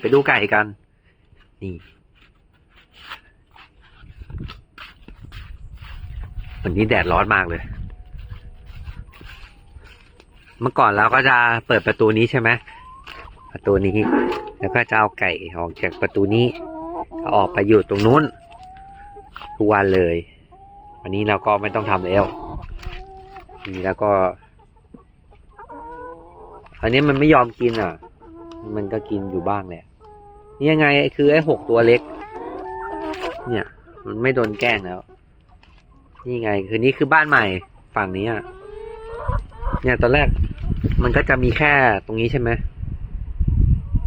ไปดูไก่กัน นี่ วันนี้แดดร้อนมากเลย เมื่อก่อนเราก็จะเปิดประตูนี้ใช่ไหมประตูนี้ แล้วก็จะเอาไก่ออกจากประตูนี้เอาออกไปอยู่ตรงนู้นทุกวันเลย วันนี้เราก็ไม่ต้องทำแล้ว นี่แล้วก็ อันนี้มันไม่ยอมกินอะ มันก็กินอยู่บ้างแหละนี่ยังไงคือไอ้หกตัวเล็ก เนี่ย มันไม่โดนแกล้งแล้ว นี่ไง คือนี่คือบ้านใหม่ฝั่งนี้อะเนี่ยตอนแรกมันก็จะมีแค่ตรงนี้ใช่ไหม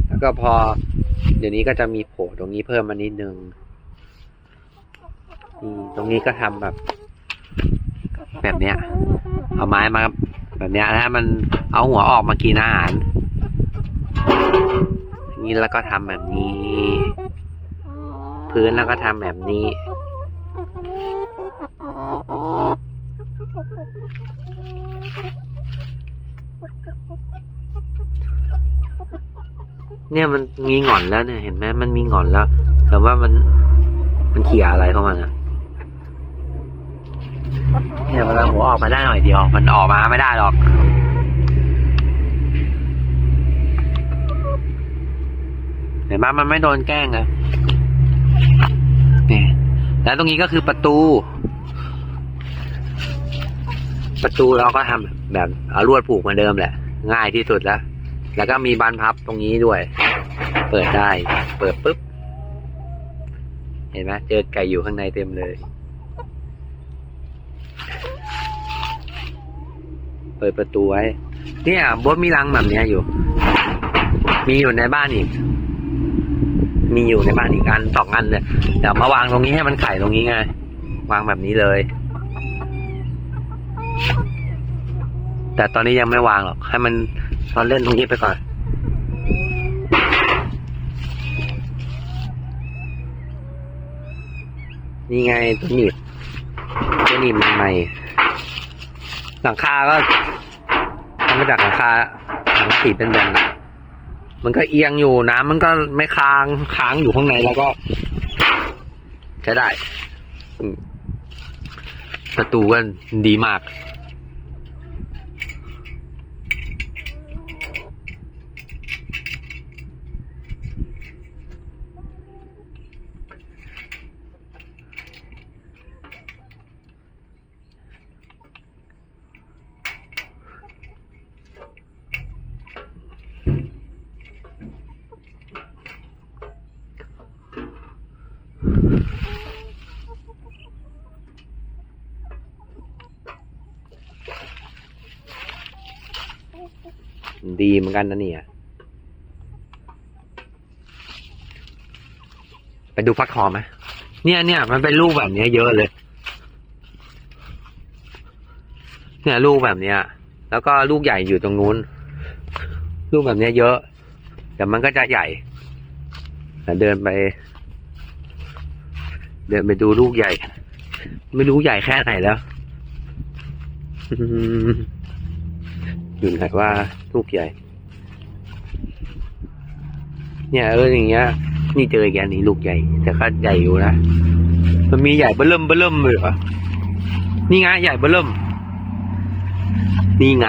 แล้วก็พอ เดี๋ยวนี้ก็จะมีโผล่ตรงนี้เพิ่มมานิดนึงตรงนี้ก็ทำแบบ แบบเนี้ย เอาไม้มาแบบเนี้ยแล้วมันเอาหัวออกมากินอาหาร นี่แล้วก็ทำแบบนี้ พื้นแล้วก็ทำแบบนี้ เนี่ยมันมีหงอนแล้วเนี่ยเห็นไหมมันมีหงอนแล้ว แต่ว่ามันมันเขี่ยอะไรเข้ามานะเนี่ยเวลาหัวออกมาได้หน่อยเดียว มันออกมาไม่ได้หรอก เห็นไหมมันไม่โดนแกล้งอะนี่แล้วตรงนี้ก็คือประตู ประตูเราก็ทำแบบเอาลวดผูกเหมือนเดิมแหละ ง่ายที่สุดแล้ว แล้วก็มีบานพับตรงนี้ด้วย เปิดได้ เปิดปุ๊บ เห็นไหมเจอไก่อยู่ข้างในเต็มเลย เปิดประตูไว้ เนี่ยบดมีรังแบบนี้อยู่ มีอยู่ในบ้านอีก มีอยู่ในบ้านอีกอันสองอันเลยเดี๋ยวมาวางตรงนี้ให้มันไข่ตรงนี้ไง วางแบบนี้เลย แต่ตอนนี้ยังไม่วางหรอก ให้มันตอนเล่นตรงนี้ไปก่อน นี่ไงตัวหนีบตัวหนีบใหม่หลังคาก็ทำมาจากหลังคาหลังสีเป็นแบนๆ มันก็เอียงอยู่น้ำมันก็ไม่ค้างค้างอยู่ข้างในแล้วก็ใช้ได้ประตูก็ดีมาก ดีเหมือนกันนะเนี่ยไปดูฟักทองไหมเนี่ยเนี่ยมันเป็นลูกแบบนี้เยอะเลย เนี่ยลูกแบบเนี้ย แล้วก็ลูกใหญ่อยู่ตรงนู้น ลูกแบบนี้เยอะ แต่มันก็จะใหญ่เดินไป เดินไปดูลูกใหญ่ ไม่รู้ใหญ่แค่ไหนแล้ว อืมอยู่ไหนว่าลูกใหญ่ เนี่ยเอออย่างเงี้ย นี่เจออีกอันนี้ลูกใหญ่ แต่ก็ใหญ่อยู่นะ มันมีใหญ่เบิ่มเบิ่มเลยเหรอนี่ไงใหญ่เบิ่ม นี่ไง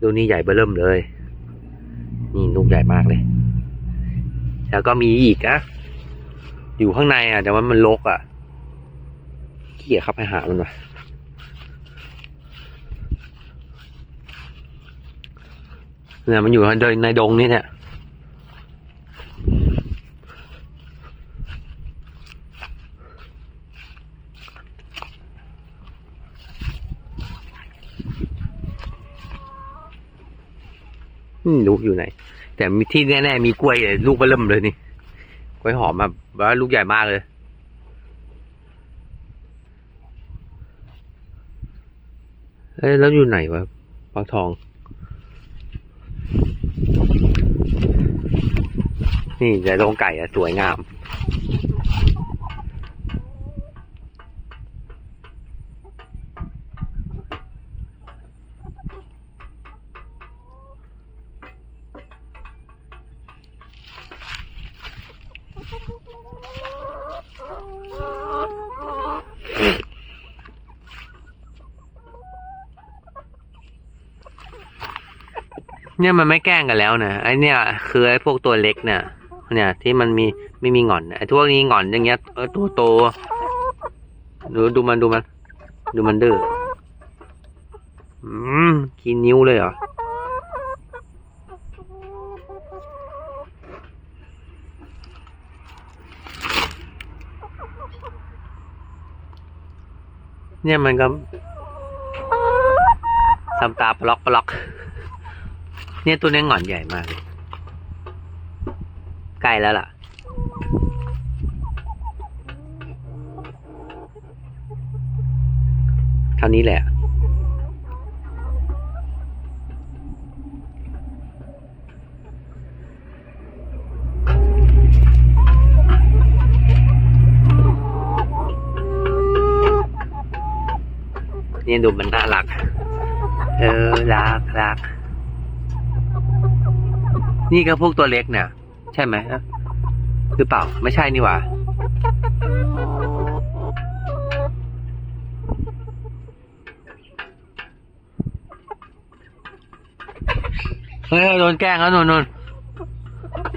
ดูนี่ใหญ่เบิ่มเลย นี่ลูกใหญ่มากเลย แล้วก็มีอีกนะ อยู่ข้างในอะ แต่ว่ามันรกอะเขี่ยเข้าไปหามันวะ เนี่ยมันอยู่ในในดงนี่เนี่ยลูกอยู่ไหน แต่มีที่แน่ๆมีกล้วยลูกเบิ่มเลยนี่กล้วยหอมแบบว่าลูกใหญ่มากเลยเอ้ยแล้วอยู่ไหนวะฟักทอง นี่จะลงไก่อะสวยงาม น เนี่ยมันไม่แกล้งกันแล้วนะไอเนี่ย คือไอพวกตัวเล็กเนี่ยเนี่ย ที่มันมีไม่มีหงอนไอพวกนี้หงอนอย่างเงี้ยเออตัวโตดูดูมันดูมัน ดูมันดื้ออืมกินนิ้วเลยเหรอเนี่ยมันก็ทำตาปล็อกปล็อก เนี่ยตัวนี้หงอนใหญ่มากใกล้แล้วล่ะ เท่านี้แหละ นี่ดูมันน่ารัก เออ รักรัก นี่ก็พวกตัวเล็กเนี่ย ใช่ไหมหรือเปล่า ไม่ใช่นี่หว่าเฮ้ยโดนแกล้งแล้วนนนน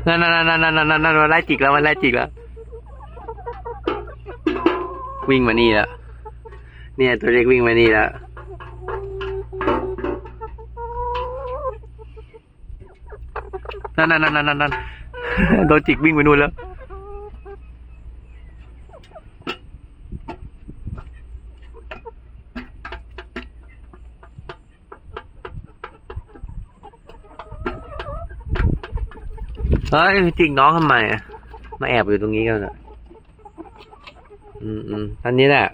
นั่นนั่นนั่นนั่นนั่นนั่นนั่นมันไล่จิกแล้วมันไล่จิกแล้ว วิ่งมานี่แล้วเนี่ยตัวเล็กวิ่งมานี่แล้ว นั่นนั่นนั่นนั่นนั่นโดนจิกวิ่งไปนู่นแล้วเฮ้ยจิกน้องทำไมอะมาแอบอยู่ตรงนี้กันอะ อืมอืมอันนี้แหละ